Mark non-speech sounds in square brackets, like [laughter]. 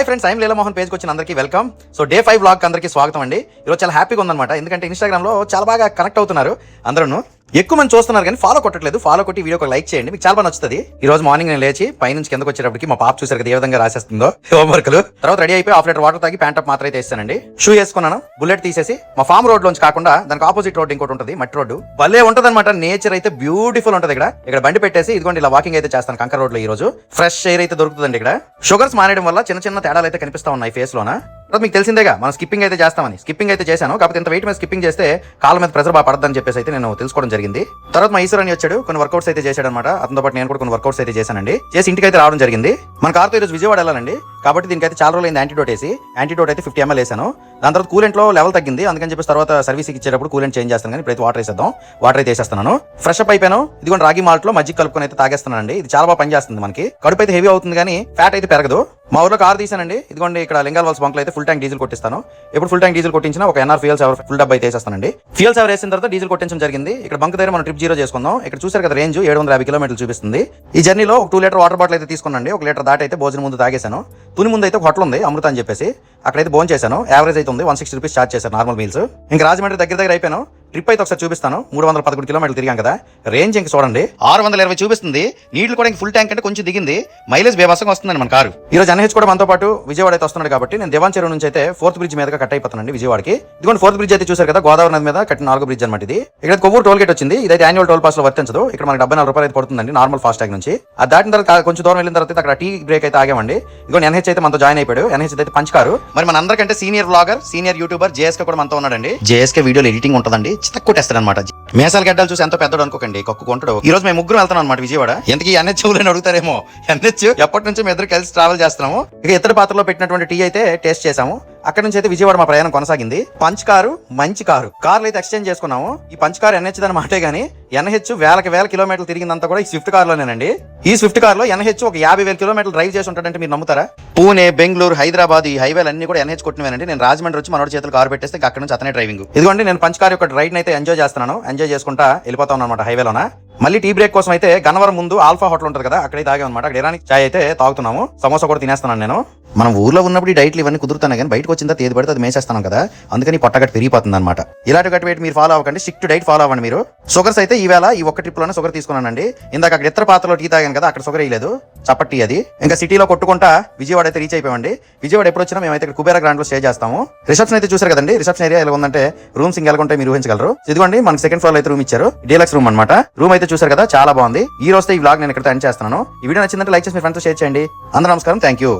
Hi friends I'm లీలమోహన్ పేజ్కి వచ్చిన అందరికీ welcome so day five blog అందరికీ స్వాగతం అండి. ఈరోజు చాలా హ్యాపీగా ఉందన్నమాట. ఎందుకంటే ఇన్స్టాగ్రామ్లో చాలా బాగా కనెక్ట్ అవుతున్నారు అందరూ ఎక్కువ మంది చూస్తున్నారు కానీ ఫాలో కొట్టట్లేదు. ఫాలో కొట్టి వీడియోకి లైక్ చేయండి. మీకు చాలా బాగా నచ్చుతుంది. ఈ రోజు మార్నింగ్ నేను లేచి పైనుంచి కిందకి వచ్చేటప్పటికి మా పాప చూసారు కదా ఏ విధంగా రాసేస్తుందో. [laughs] హోంవర్క్లు తర్వాత రెడీ అయిపోయి హాఫ్ లీటర్ వాటర్ తాగి ప్యాంట్ అప్ మాత్రం అయితే షూ వేసుకున్నాను. బుల్లెట్ తీసేసి మా ఫామ్ రోడ్ లోంచి కాకుండా దానికి ఆపోజిట్ రోడ్ ఇంకోటి ఉంటుంది మట్టి రోడ్డు. భలే ఉంటుంది అనమాట నేచర్ అయితే బ్యూటిఫుల్ ఉంటది ఇక్కడ. ఇక్కడ బండి పెట్టేసి ఇదిగోండి ఇలా వాకింగ్ అయితే చేస్తాను కంకర్ రోడ్లో ఈ రోజు ఫ్రెష్ ఎయిర్ అయితే దొరుకుతుందండి ఇక్కడ. షుగర్స్ మానేయడం వల్ల చిన్న చిన్న తేడాలు అయితే కనిపిస్తా ఉన్నాయి ఫేస్ లోన. మీకు తెలిసిందేగా మనం స్కిప్పింగ్ అయితే చేస్తామని. స్కిప్పింగ్ అయితే చేశాను కాకపోతే ఇంత వెయిట్ మీద స్కిప్పింగ్ చేస్తే కాళ్ళ మీద ప్రెజర్ బాగా పడద్దని చెప్పేసి అయితే నేను తెలుసుకోవడం జరిగింది. తర్వాత మా ఈశ్వర్ అని వచ్చాడు కొన్ని వర్కౌట్స్ అయితే చేశాడు అనమాట అతనితో పాటు నేను కూడా కొన్ని వర్కౌట్స్ అయితే చేశానండి. చేసి ఇంటికి అయితే రావడం జరిగింది. మన కార్తో ఈరోజు విజయవాడ వెళ్ళాలండి. కాబట్టి దీనికైతే చాలా రోజులు అయింది యాంటీడోట్ వేసి. యాంటీడోట్ అయితే ఫిఫ్టీ ఎంఎల్ వేసాను. దాని తర్వాత కూలెంట్లో లెవెల్ తగ్గింది. అందుకని చెప్పేసి తర్వాత సర్వీస్ ఇచ్చేటప్పుడు కూలెంట్ చేంజ్ చేస్తాను కానీ ఇప్పుడైతే వాటర్ వేసేద్దాం. వాటర్ అయితే వేసేస్తున్నాను. ఫ్రెష్ అప్ అయిపోయాను. ఇదిగోండి రాగి మాల్ట్లో మజ్జిగ కలుపుకొని అయితే తాగేస్తున్నానండి. ఇది చాలా బాగా పనిచేస్తుంది మనకి. కడుపు అయితే హెవీ అవుతుంది కానీ ఫ్యాట్ అయితే పెరగదు. మా ఊర్లో కార్ తీసానండి. ఇదిగోండి ఇక్కడ లింగాల్ వాల్స్ బంక్ అయితే ఫుల్ ట్యాంక్ డీజిల్ కొట్టిస్తాను. ఎప్పుడు ఫుల్ ట్యాంక్ డీజిల్ కొట్టించిన ఒక ఎన్ఆర్ ఫ్యూల్ సేవర్ ఫుల్ డబ్బా అయితే వేసేస్తానండి. ఫ్యూల్ సేవర్ వేసిన తర్వాత డీజిల్ కొట్టించడం జరిగింది. ఇక్కడ బంక్ దగ్గర మనం ట్రిప్ జీరో చేసుకుందాం. ఇక్కడ చూసారు కదా రేంజ్ ఏడు వందల యాభై కిలోమీటర్లు చూపిస్తుంది. ఈ జర్నీలో ఒక టూ లీటర్ వాటర్ బాటిల్ అయితే తీసుకున్నాండి ఒక లీటర్ దాటి అయితే భోజనం ముందు తాగేశాను. తుని ముందు అయితే ఒక హోటల్ ఉంది అమృత అని చెప్పేసి. అక్కడైతే భోజనం చేశాను యావరేజ్ అయితే ఉంది వన్ సిక్స్టీ రూపీస్ చార్జ్ చేశారు నార్మల్ మీల్స్ ఇంకా రాజమండ్రి దగ్గర దగ్గర అయిపోయాను. ట్రిప్ అయితే ఒకసారి చూపిస్తాను. మూడు వందల పదకొండు కిలోమీటర్లు తిరిగాం కదా. రేంజ్ ఇంక చూడండి. ఆరు వందల ఇరవై చూపిస్తుంది. నీళ్ళు కూడా ఇంక ఫుల్ ట్యాంక్ అంటే కొంచెం దిగింది. మైలేజ్ బేవాసంగా వస్తుందండి మన కారు. ఈ రోజు ఎన్హెచ్ కూడా మనతో పాటు విజయవాడ అయితే వస్తున్నాడు కాబట్టి నేను దేవాన్ చెరువు నుంచి అయితే ఫోర్త్ బ్రిడ్జ్ మీదగా కట్ అయిపోతానండి విజయవాడకి. ఇదిగోండి ఫోర్త్ బ్రిడ్జ్ అయితే చూసారు కదా గోదావరి నది మీద కట్టిన నాలుగో బ్రిడ్జ్ అనమాట ఇది. ఇక్కడ కొవ్వూరు టోల్ గేట్ వచ్చింది. ఇదైతే యాన్యువల్ టోల్ పాస్లో వర్తించదు. ఇక్కడ మనకి డెబ్బై నాలుగు రూపాయలు అయితే పడుతుందండి నార్మల్ ఫాస్ట్ ట్యాగ్ నుంచి. అది దాటిన తర్వాత కొంచెం దూరం వెళ్ళిన తర్వాత అక్కడ టీ బ్రేక్ అయితే ఆగామండి. ఇదిగోండి ఎన్హెచ్ అయితే మనతో జాయిన్ అయిపోయాడు. ఎన్హెచ్ అయితే పంచకారు మరి మన అందరికంటే senior blogger senior YouTuber JSK కూడా మనతో ఉన్నాడండి. జేఎస్కే వీడియోలో ఎడిటింగ్ ఉంటుందండి. తక్కువ కొట్టేస్తాడు అనమాట మేసాల గడ్డలు చూసి ఎంతో పెద్దడు అనుకోకండి కొట్టుకుంటాడు ఈ రోజు మేము ముగ్గురు వెళ్తాం అనమాట విజయవాడ. ఎంతకి ఎన్హెచ్ అని అడుగుతారేమో? ఎన్హెచ్ ఎప్పటి నుంచి మేము ఇద్దరు కలిసి ట్రావెల్ చేస్తున్నాము. ఇక ఇతర పాత్రలో పెట్టినటువంటి టీ అయితే టేస్ట్ చేసాము అక్కడ నుంచి అయితే విజయవాడ మా ప్రయాణం కొనసాగింది. పంచ్ కారు మంచి కారు. కార్లు అయితే ఎక్స్చేంజ్ చేసుకున్నాము. ఈ పంచ్ కారు ఎన్హెచ్ దాని మాటే గానీ ఎన్హెచ్ వేలకి వేల కిలోమీటర్లు తిరిగిందంతా కూడా ఈ స్విఫ్ట్ కార్ లోనేనండి ఈ స్విఫ్ట్ కార్లో ఎన్హెచ్ ఒక యాభై వేల కిలోమీటర్లు డ్రైవ్ చేసి ఉంటాడంటే మీరు నమ్ముతారా? పూణే బెంగళూరు హైదరాబాద్ ఈ హైవేలు అన్ని కూడా ఎన్హెచ్ కొట్టినవేనండి. నేను రాజమండ్రి వచ్చి మనోడి చేతులు కారు పెట్టేస్తే అక్కడ నుంచి అతనే డ్రైవింగ్ ఇదిగోండి నేను పంచ్ కార్ యొక్క రైడ్ అయితే ఎంజాయ్ చేస్తున్నాను. ఎంజాయ్ చేసుకుంటా వెళ్ళిపోతా అనమాట హైవేలోనా మళ్ళీ టీ బ్రేక్ కోసం అయితే గన్నవరం ముందు ఆల్ఫా హోటల్ ఉంటుంది కదా అక్కడే తాగాం అనమాట అక్కడ ఇరానికి చాయ్ అయితే తాగుతున్నాము. సమోసా కూడా తినేస్తున్నాను నేను. మనం ఊర్లో ఉన్నప్పుడు ఈ డైట్లు ఇవన్నీ కుదురుతాను కానీ బయటకు వచ్చిందా తేది ఏది పడితే అది మేసేస్తాను కదా. అందుకని పొట్టగట్టు పెరిగిపోతుంది అనమాట ఇలాంటి గట్టి వెయిట్ మీరు ఫాలో అవ్వకండి. స్ట్రిక్ట్ డైట్ ఫాలో అవ్వండి మీరు. షుగర్స్ అయితే ఈవేళ ఈ ఒక్క ట్రిప్లోనే షుగర్ తీసుకున్నానండి. ఇందాక అక్కడ ఇతర పాత్రలో టీ తాగాను కదా అక్కడ షుగర్ వేయలేదు. చప్పటి అది. ఇంకా సిటీలో కొట్టుకుంటా విజయవాడ అయితే రీచ్ అయిపోయండి విజయవాడ ఎప్పుడు వచ్చినా మేమైతే ఇక్కడ కుబేరా గ్రాండ్లో స్టే చేస్తాము. రిసెప్షన్ అయితే చూసారు కదండి. రిసెప్షన్ ఏరియా ఎలా ఉందంటే రూమ్స్ ఇంకా ఎలా ఉంటాయి మీరు ఊహించగలరు. ఇదిగోండి మనకి సెకండ్ ఫ్లోర్ అయితే రూమ్ ఇచ్చారు. డీలక్స్ రూమ్ అనమాట రూమ్ అయితే చూసారు కదా చాలా బాగుంది. ఈ రోజు ఈ వ్లాగ్ నేను ఇక్కడ ఎండ్ చేస్తున్నాను. ఈ వీడియో నచ్చిందంటే లైక్ చేసి మీ ఫ్రెండ్స్ షేర్ చేయండి. అందరూ నమస్కారం. Thank you